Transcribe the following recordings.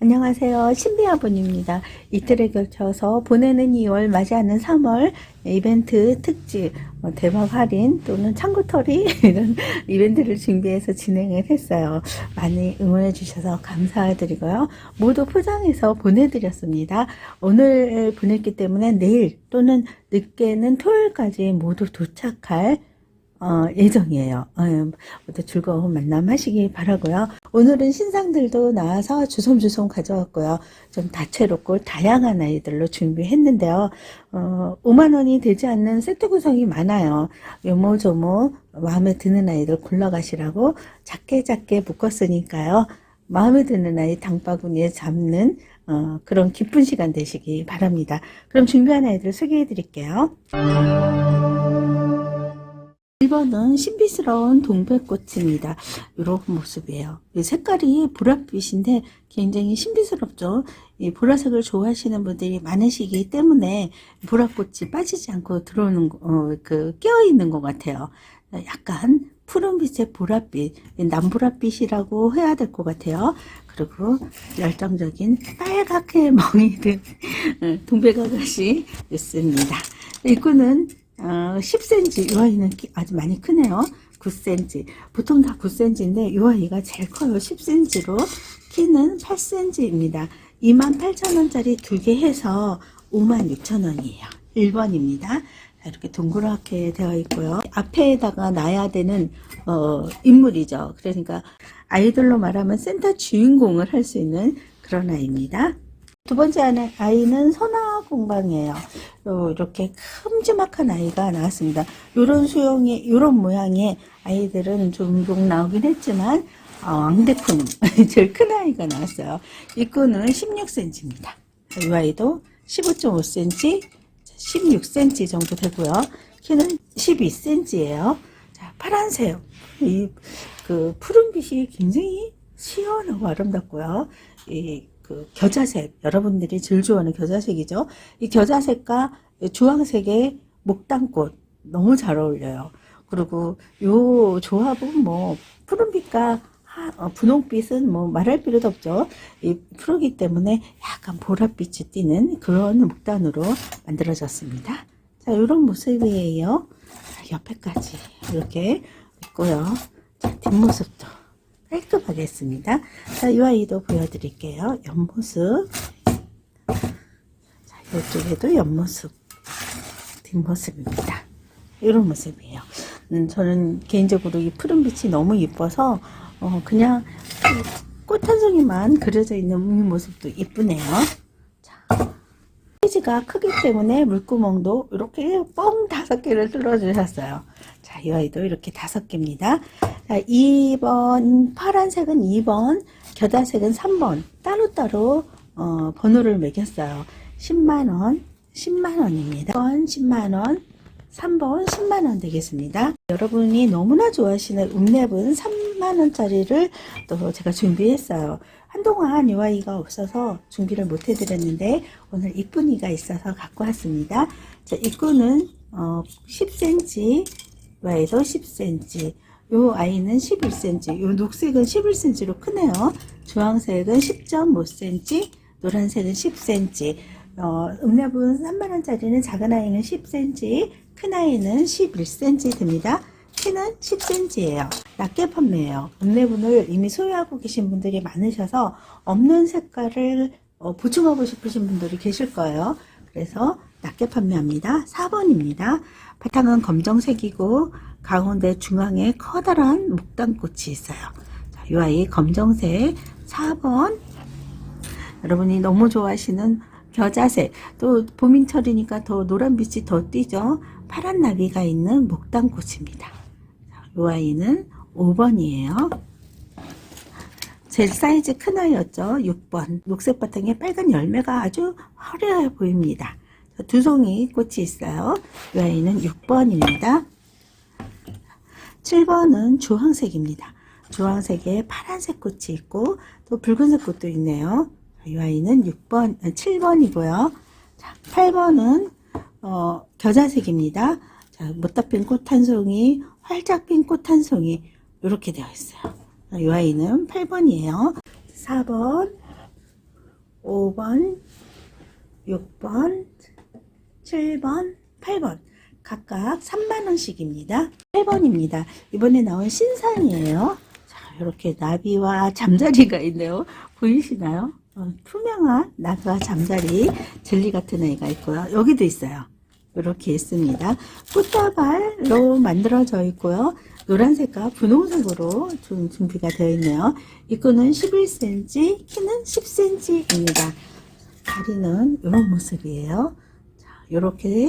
안녕하세요. 신비아분입니다. 이틀에 걸쳐서 보내는 2월 맞이하는 3월 이벤트 특집 뭐 대박 할인 또는 창고털이 이런 이벤트를 준비해서 진행을 했어요. 많이 응원해 주셔서 감사드리고요. 모두 포장해서 보내드렸습니다. 오늘 보냈기 때문에 내일 또는 늦게는 토요일까지 모두 도착할 어, 예정이에요. 어, 모두 즐거운 만남 하시기 바라고요. 오늘은 신상들도 나와서 주섬주섬 가져왔고요. 좀 다채롭고 다양한 아이들로 준비했는데요. 어, 5만 원이 되지 않는 세트 구성이 많아요. 요모조모 마음에 드는 아이들 골라가시라고 작게 작게 묶었으니까요. 마음에 드는 아이 당바구니에 잡는 어, 그런 기쁜 시간 되시기 바랍니다. 그럼 준비한 아이들 소개해 드릴게요. 1번은 신비스러운 동백꽃입니다. 이런 모습이에요. 이 색깔이 보랏빛인데 굉장히 신비스럽죠. 이 보라색을 좋아하시는 분들이 많으시기 때문에 보랏꽃이 빠지지 않고 들어오는, 거- 어, 그, 껴있는 것 같아요. 약간 푸른빛의 보랏빛, 남보랏빛이라고 해야 될 것 같아요. 그리고 열정적인 빨갛게 멍이 든 어, 동백아가씨 있습니다. 입구는 어, 10cm, 이 아이는 키- 아주 많이 크네요. 9cm. 보통 다 9cm인데 이 아이가 제일 커요. 10cm로 키는 8cm입니다. 28,000원짜리 두 개 해서 56,000원이에요. 1번입니다. 이렇게 동그랗게 되어 있고요. 앞에다가 놔야 되는 어, 인물이죠. 그러니까 아이들로 말하면 센터 주인공을 할 수 있는 그런 아이입니다. 두 번째 아이- 아이는 선화 공방이에요. 요, 이렇게 큼지막한 아이가 나왔습니다. 요런 수영의, 요런 모양의 아이들은 종종 나오긴 했지만, 어, 왕대품, 제일 큰 아이가 나왔어요. 입구는 16cm입니다. 이 아이도 15.5cm, 16cm 정도 되고요. 키는 12cm예요. 자, 파란색. 이, 그, 푸른빛이 굉장히 시원하고 아름답고요. 이, 그, 겨자색. 여러분들이 제일 좋아하는 겨자색이죠. 이 겨자색과 주황색의 목단꽃. 너무 잘 어울려요. 그리고 요 조합은 뭐, 푸른빛과 하- 어, 분홍빛은 뭐 말할 필요도 없죠. 이 푸르기 때문에 약간 보랏빛이 띄는 그런 목단으로 만들어졌습니다. 자, 이런 모습이에요. 자, 옆에까지 이렇게 있고요. 자, 뒷모습도 깔끔하게 했습니다. 자, 이 아이도 보여드릴게요. 옆모습. 자, 이쪽에도 옆모습. 뒷모습입니다. 이런 모습이에요. 음, 저는 개인적으로 이 푸른 빛이 너무 이뻐서 어, 그냥 꽃 한 송이만 그려져 있는 이 모습도 이쁘네요. 자, 사이즈가 크기 때문에 물구멍도 이렇게 뻥 다섯 개를 뚫어 주셨어요. 자, 이 아이도 이렇게 다섯 개입니다. 자, 2번 파란색은 2번, 겨자색은 3번 따로따로 어, 번호를 매겼어요. 10만 원, 10만 원입니다. 1번 10만 원, 3번 10만 원 되겠습니다. 여러분이 너무나 좋아하시는 읍랩은 3만 원짜리를 또 제가 준비했어요. 한동안 이 아이가 없어서 준비를 못 해드렸는데 오늘 이쁜이가 있어서 갖고 왔습니다. 자, 입구는 어, 10cm, 와이도 10cm, 요 아이는 11cm, 요 녹색은 11cm로 크네요. 주황색은 10.5cm, 노란색은 10cm. 어, 읍랩은 3만원짜리는 작은 아이는 10cm, 큰 아이는 11cm 됩니다. 키는 10cm예요. 낮게 판매해요. 읍랩은을 이미 소유하고 계신 분들이 많으셔서 없는 색깔을 어, 보충하고 싶으신 분들이 계실 거예요. 그래서 낮게 판매합니다. 4번입니다. 바탕은 검정색이고 가운데 중앙에 커다란 목단꽃이 있어요. 자, 이 아이 검정색 4번 여러분이 너무 좋아하시는 겨자색 또 봄인철이니까 더 노란빛이 더 띄죠. 파란 나비가 있는 목단꽃입니다. 자, 이 아이는 5번이에요. 제일 사이즈 큰 아이였죠. 6번. 녹색 바탕에 빨간 열매가 아주 화려해 보입니다. 자, 두 송이 꽃이 있어요. 이 아이는 6번입니다. 7번은 주황색입니다. 주황색에 파란색 꽃이 있고 또 붉은색 꽃도 있네요. 이 아이는 6번, 7번이고요. 자, 8번은 어, 겨자색입니다. 자, 못다 핀 꽃 한 송이, 활짝 핀 꽃 한 송이 이렇게 되어 있어요. 이 아이는 8번이에요. 4번, 5번, 6번, 7번, 8번 각각 3만원씩입니다. 8번입니다. 이번에 나온 신상이에요. 자, 이렇게 나비와 잠자리가 있네요. 보이시나요? 어, 투명한 나비와 잠자리 젤리 같은 애가 있고요. 여기도 있어요. 이렇게 있습니다. 꽃다발로 만들어져 있고요. 노란색과 분홍색으로 좀 준비가 되어 있네요. 입구는 11cm, 키는 10cm입니다. 다리는 이런 모습이에요. 자, 이렇게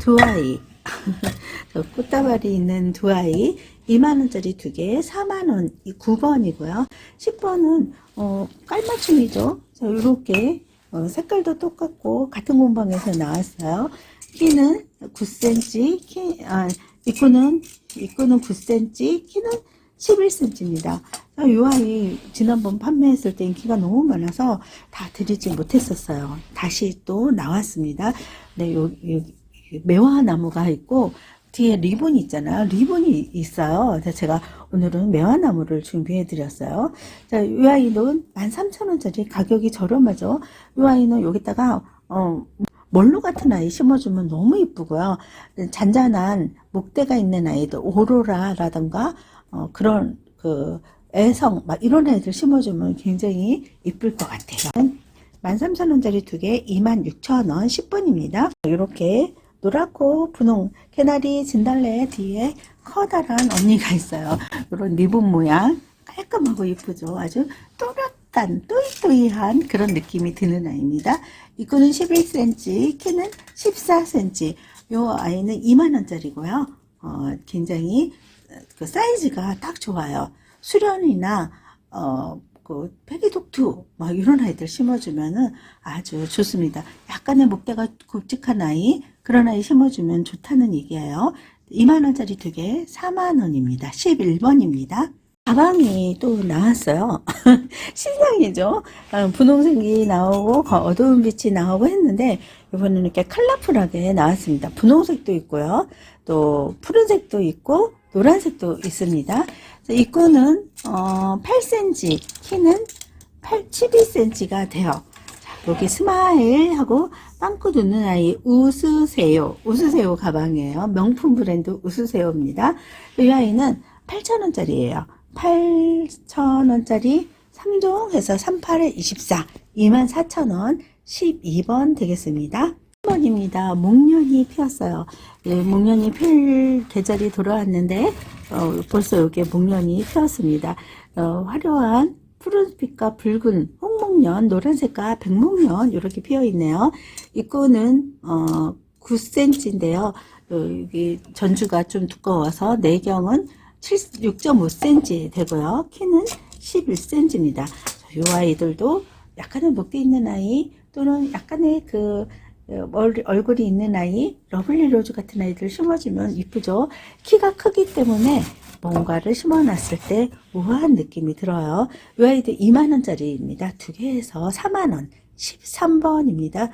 두 아이, 저 꽃다발이 있는 두 아이, 2만원짜리 두 개, 4만원, 9번이고요. 10번은, 어, 깔맞춤이죠. 자, 이렇게, 어, 색깔도 똑같고, 같은 공방에서 나왔어요. 키는 9cm, 키, 아, 입구는, 입구는 9cm, 키는 11cm입니다. 이 아이 지난번 판매했을 때 인기가 너무 많아서 다 드리지 못했었어요. 다시 또 나왔습니다. 네, 요, 요, 매화나무가 있고 뒤에 리본이 있잖아요. 리본이 있어요. 그래서 제가 오늘은 매화나무를 준비해 드렸어요. 자, 이 아이는 13,000원짜리 가격이 저렴하죠. 이 아이는 여기다가 어 멀로 같은 아이 심어주면 너무 이쁘고요. 잔잔한 목대가 있는 아이들 오로라라든가 어, 그런 그 애성 막 이런 애들 심어주면 굉장히 이쁠 것 같아요. 13,000원짜리 두 개 26,000원 10분입니다. 이렇게 노랗고 분홍 개나리 진달래 뒤에 커다란 언니가 있어요. 이런 리본 모양 깔끔하고 이쁘죠. 아주 또렷한 또이또이한 그런 느낌이 드는 아이입니다. 입구는 11cm, 키는 14cm. 이 아이는 2만원짜리고요. 어, 굉장히 그 사이즈가 딱 좋아요. 수련이나 어, 그 패기독투 막 이런 아이들 심어주면은 아주 좋습니다. 약간의 목대가 굵직한 아이 그런 아이 심어주면 좋다는 얘기예요. 2만 원짜리 두 개 4만 원입니다. 11번입니다. 가방이 또 나왔어요. 신상이죠. 어, 분홍색이 나오고 거- 어두운 빛이 나오고 했는데 이번에는 이렇게 컬러풀하게 나왔습니다. 분홍색도 있고요. 또 푸른색도 있고 노란색도 있습니다. 입구는 어, 8cm, 키는 8, 12cm가 돼요. 자, 여기 스마일 하고 빵꾸 듣는 아이 우스세요. 우스세요 가방이에요. 명품 브랜드 우스세요입니다. 이 아이는 8,000원짜리예요. 8,000원짜리 3종 해서 38에 24, 24,000원 12번 되겠습니다. 1번입니다. 목련이 피었어요. 예, 목련이 필 계절이 돌아왔는데 어, 벌써 여기에 목련이 피었습니다. 어, 화려한 푸른빛과 붉은 홍목련, 노란색과 백목련 이렇게 피어 있네요. 입구는 어, 9cm인데요. 여기 전주가 좀 두꺼워서 내경은 6.5cm 되고요. 키는 11cm입니다. 이 아이들도 약간의 목대 있는 아이 또는 약간의 그 어, 얼- 얼굴이 있는 아이, 러블리 로즈 같은 아이들 심어주면 이쁘죠. 키가 크기 때문에 뭔가를 심어놨을 때 우아한 느낌이 들어요. 이 아이들 2만원짜리입니다. 두 개에서 4만원, 13번입니다.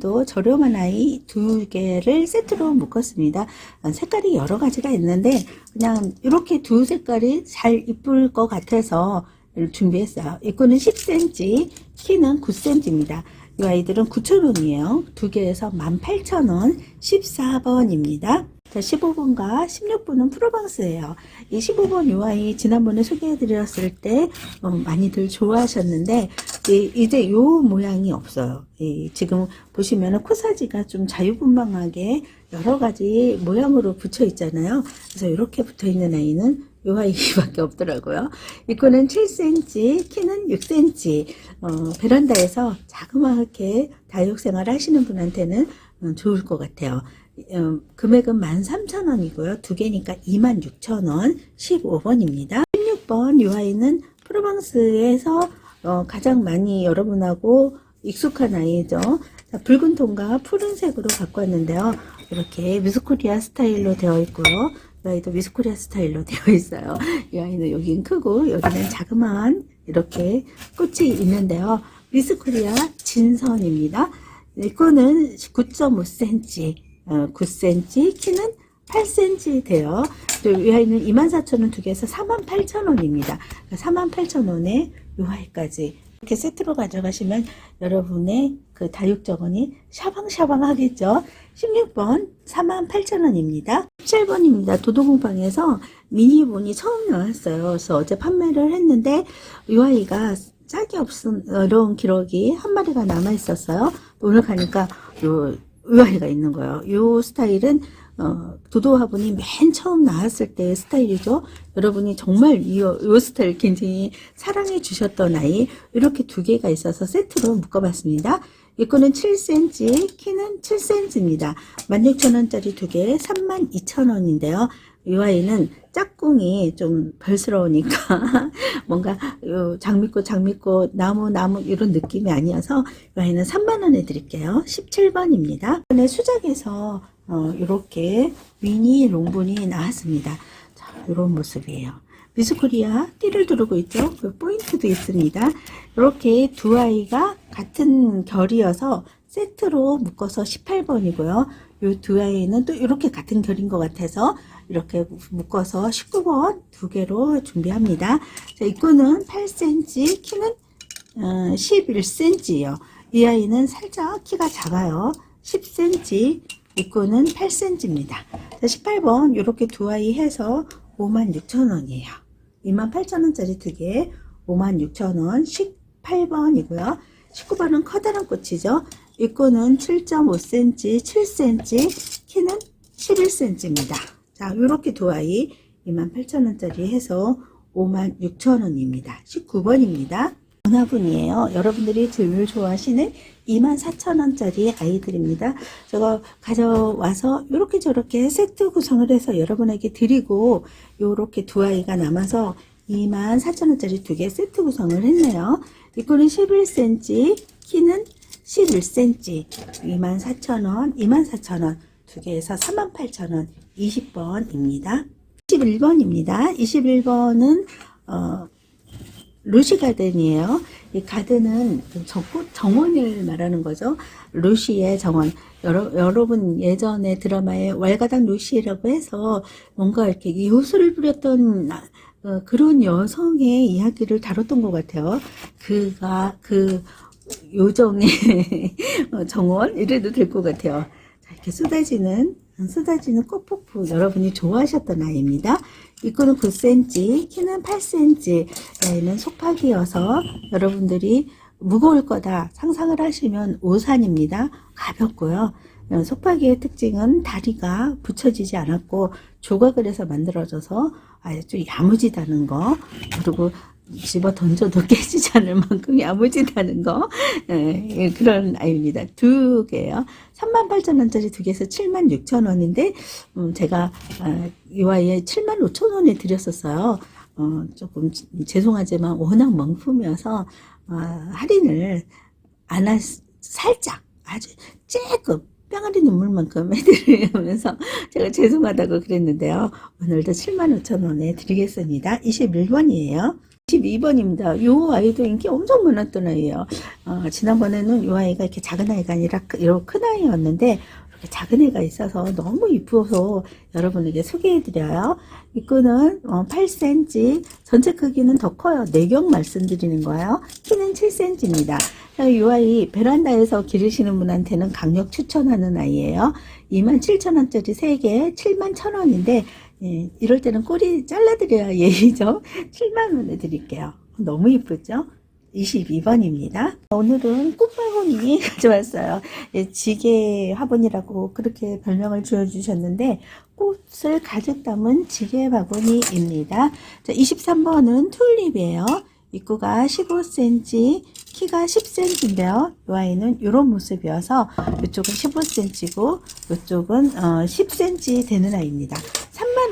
도 저렴한 아이 두 개를 세트로 묶었습니다. 어, 색깔이 여러 가지가 있는데 그냥 이렇게 두 색깔이 잘 이쁠 것 같아서 준비했어요. 입구는 10cm, 키는 9cm입니다. 이 아이들은 9,000원이에요. 두 개에서 18,000원, 14번입니다. 자, 15번과 16번은 프로방스예요. 이 15번 이 아이 지난번에 소개해드렸을 때 어, 많이들 좋아하셨는데 이, 이제 요 모양이 없어요. 이, 지금 보시면은 코사지가 좀 자유분방하게 여러 가지 모양으로 붙여 있잖아요. 그래서 이렇게 붙어 있는 아이는 요 아이밖에 없더라고요. 입구는 7cm, 키는 6cm. 어, 베란다에서 자그마하게 다육생활 하시는 분한테는 어, 좋을 것 같아요. 어, 금액은 13,000원이고요. 두 개니까 26,000원, 15번입니다. 16번 이 아이는 프로방스에서 어, 가장 많이 여러분하고 익숙한 아이죠. 자, 붉은 톤과 푸른색으로 갖고 왔는데요. 이렇게 미스코리아 스타일로 되어 있고요. 이 아이도 미스코리아 스타일로 되어 있어요. 이 아이는 여긴 크고 여기는 자그마한 이렇게 꽃이 있는데요. 미스코리아 진선입니다. 이 거는 9.5cm, 어, 9cm, 키는 8cm 돼요. 이 아이는 24,000원 두 개에서 48,000원입니다. 48,000원에 이 아이까지 이렇게 세트로 가져가시면 여러분의 그 다육정원이 샤방샤방 하겠죠. 16번 48,000원입니다. 17번입니다. 도도공방에서 미니본이 처음 나왔어요. 그래서 어제 판매를 했는데 이 아이가 짝이 없은 어려운 기록이 한 마리가 남아 있었어요. 오늘 가니까 요, 이 아이가 있는 거예요. 이 스타일은 어, 도도 화분이 맨 처음 나왔을 때의 스타일이죠. 여러분이 정말 이, 이 스타일 굉장히 사랑해 주셨던 아이 이렇게 두 개가 있어서 세트로 묶어봤습니다. 이거는 7cm, 키는 7cm입니다. 16,000원짜리 두 개, 32,000원인데요. 이 아이는 짝꿍이 좀 벌스러우니까 뭔가 요 장미꽃 장미꽃 나무 나무 이런 느낌이 아니어서 이 아이는 3만원에 드릴게요. 17번입니다. 이번에 수작에서 어, 이렇게 미니 롱본이 나왔습니다. 자, 이런 모습이에요. 미스코리아 띠를 두르고 있죠. 그 포인트도 있습니다. 이렇게 두 아이가 같은 결이어서 세트로 묶어서 18번이고요. 이 두 아이는 또 이렇게 같은 결인 것 같아서 이렇게 묶어서 19번 두 개로 준비합니다. 자, 이거는 8cm, 키는 어, 11cm예요. 이 아이는 살짝 키가 작아요. 10cm, 이거는 8cm입니다. 자, 18번 이렇게 두 아이 해서 56,000원이에요. 28,000원짜리 두 개, 56,000원, 18번이고요. 19번은 커다란 꽃이죠. 이거는 7.5cm, 7cm, 키는 11cm입니다. 자, 이렇게 두 아이 28,000원짜리 해서 56,000원입니다. 19번입니다. 전화분이에요. 여러분들이 제일 좋아하시는 24,000원짜리 아이들입니다. 제가 가져와서 이렇게 저렇게 세트 구성을 해서 여러분에게 드리고 이렇게 두 아이가 남아서 24,000원짜리 두 개 세트 구성을 했네요. 이거는 11cm, 키는 11cm, 24,000원, 24,000원 두 개에서 38,000원, 20번입니다. 21번입니다. 21번은 어, 루시 가든이에요. 이 가든은 정원을 말하는 거죠. 루시의 정원. 여러, 여러분 예전에 드라마에 월가당 루시라고 해서 뭔가 이렇게 요술을 부렸던 나- 어, 그런 여성의 이야기를 다뤘던 것 같아요. 그가 그 요정의 어, 정원 이래도 될 것 같아요. 자, 이렇게 쏟아지는 쏟아지는 꽃폭풍 여러분이 좋아하셨던 아이입니다. 이거는 9cm, 키는 8cm, 얘는 속박이어서 여러분들이 무거울 거다 상상을 하시면 오산입니다. 가볍고요. 어, 속박이의 특징은 다리가 붙여지지 않았고 조각을 해서 만들어져서 아주 야무지다는 거 그리고 집어 던져도 깨지지 않을 만큼 야무지다는 거 예, 예, 그런 아이입니다. 두 개요. 38,000원짜리 두 개에서 76,000원인데 음, 제가 아, 이 아이에 75,000원에 드렸었어요. 어, 조금 지- 죄송하지만 워낙 명품이어서 아, 할인을 안 할, 살짝 아주 조금 뿅아리 눈물만큼 해드리면서 제가 죄송하다고 그랬는데요. 오늘도 75,000원에 드리겠습니다. 21번이에요. 22번입니다. 이 아이도 인기 엄청 많았던 아이예요. 어, 지난번에는 이 아이가 이렇게 작은 아이가 아니라 크- 이렇게 큰 아이였는데 작은 애가 있어서 너무 이쁘어서 여러분에게 소개해드려요. 이거는 어, 8cm, 전체 크기는 더 커요. 내경 말씀드리는 거예요. 키는 7cm입니다. 이 아이 베란다에서 기르시는 분한테는 강력 추천하는 아이예요. 27,000원짜리 3개 71,000원인데 예, 이럴 때는 꼬리 잘라드려야 예의죠. 7만원에 드릴게요. 너무 이쁘죠? 22번입니다. 오늘은 꽃바구니 가져왔어요. 예, 지게 화분이라고 그렇게 별명을 지어주셨는데 꽃을 가득 담은 지게 바구니입니다. 자, 23번은 튤립이에요. 입구가 15cm, 키가 10cm인데요. 이 아이는 이런 모습이어서 이쪽은 15cm고 이쪽은 어, 10cm 되는 아이입니다.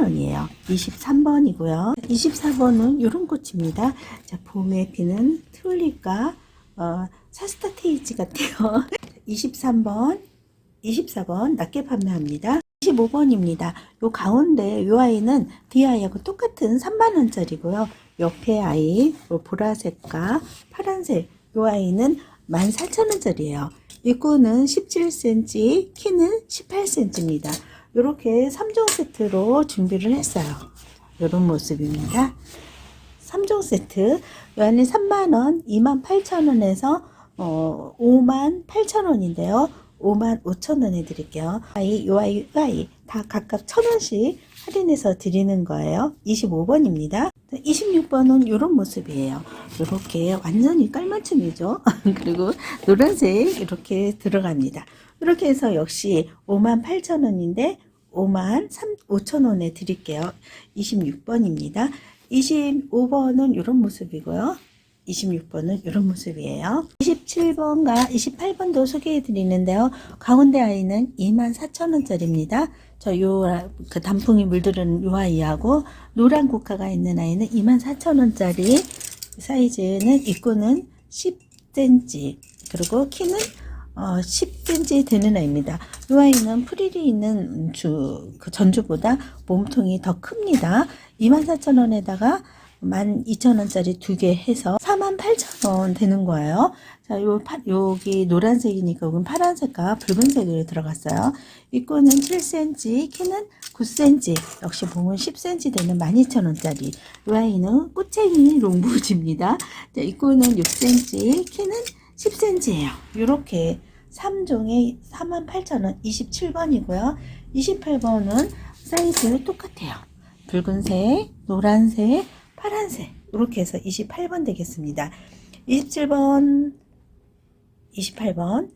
3만원이에요. 23번이고요. 24번은 이런 꽃입니다. 자, 봄에 피는 튤립과 어, 사스타테이지 같아요. 23번, 24번 낮게 판매합니다. 25번입니다. 요 가운데 요 아이는 DI하고 똑같은 3만원짜리고요. 옆에 아이 요 보라색과 파란색 요 아이는 14,000원짜리예요. 이거는 17cm, 키는 18cm입니다. 이렇게 3종 세트로 준비를 했어요. 이런 모습입니다. 3종 세트. 이 안에 3만원, 2만 8천원에서 어, 5만 8천원인데요. 5만 5천원에 드릴게요. 아이, 요 아이, 이 아이 다 각각 천원씩 할인해서 드리는 거예요. 25번입니다. 26번은 이런 모습이에요. 이렇게 완전히 깔맞춤이죠. 그리고 노란색 이렇게 들어갑니다. 이렇게 해서 역시 5만 8천 원인데 5만 3, 5천 원에 드릴게요. 26번입니다. 25번은 이런 모습이고요. 26번은 이런 모습이에요. 27번과 28번도 소개해 드리는데요. 가운데 아이는 24,000원짜리입니다. 저 요 그 단풍이 물들은 요 아이하고 노란 국화가 있는 아이는 24,000원짜리 사이즈는 입구는 10cm 그리고 키는 어, 10cm 되는 아이입니다. 이 아이는 프릴이 있는 주, 그 전주보다 몸통이 더 큽니다. 24,000원에다가 12,000원짜리 두 개 해서 48,000원 되는 거예요. 자, 요, 파, 여기 노란색이니까 여긴 파란색과 붉은색으로 들어갔어요. 입구는 7cm, 키는 9cm, 역시 몸은 10cm 되는 12,000원짜리. 이 아이는 꽃쟁이 롱부지입니다. 자, 입구는 6cm, 키는 10cm예요. 이렇게 3종에 48,000원, 27번이고요. 28번은 사이즈 똑같아요. 붉은색, 노란색, 파란색 이렇게 해서 28번 되겠습니다. 27번, 28번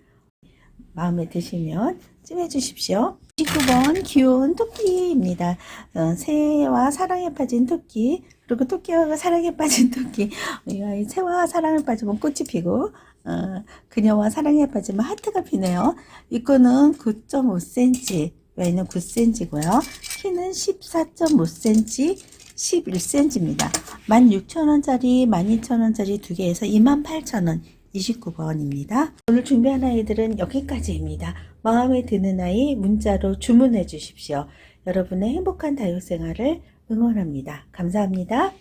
마음에 드시면 찜해 주십시오. 29번 귀여운 토끼입니다. 어, 새와 사랑에 빠진 토끼 그리고 토끼와 사랑에 빠진 토끼 새와 사랑에 빠지면 꽃이 피고 어, 그녀와 사랑에 빠지면 하트가 피네요. 이거는 9.5cm 여기는 9cm고요. 키는 14.5cm 11cm입니다. 16,000원짜리, 12,000원짜리 두 개에서 28,000원 29번입니다. 오늘 준비한 아이들은 여기까지입니다. 마음에 드는 아이 문자로 주문해 주십시오. 여러분의 행복한 다육 생활을 응원합니다. 감사합니다.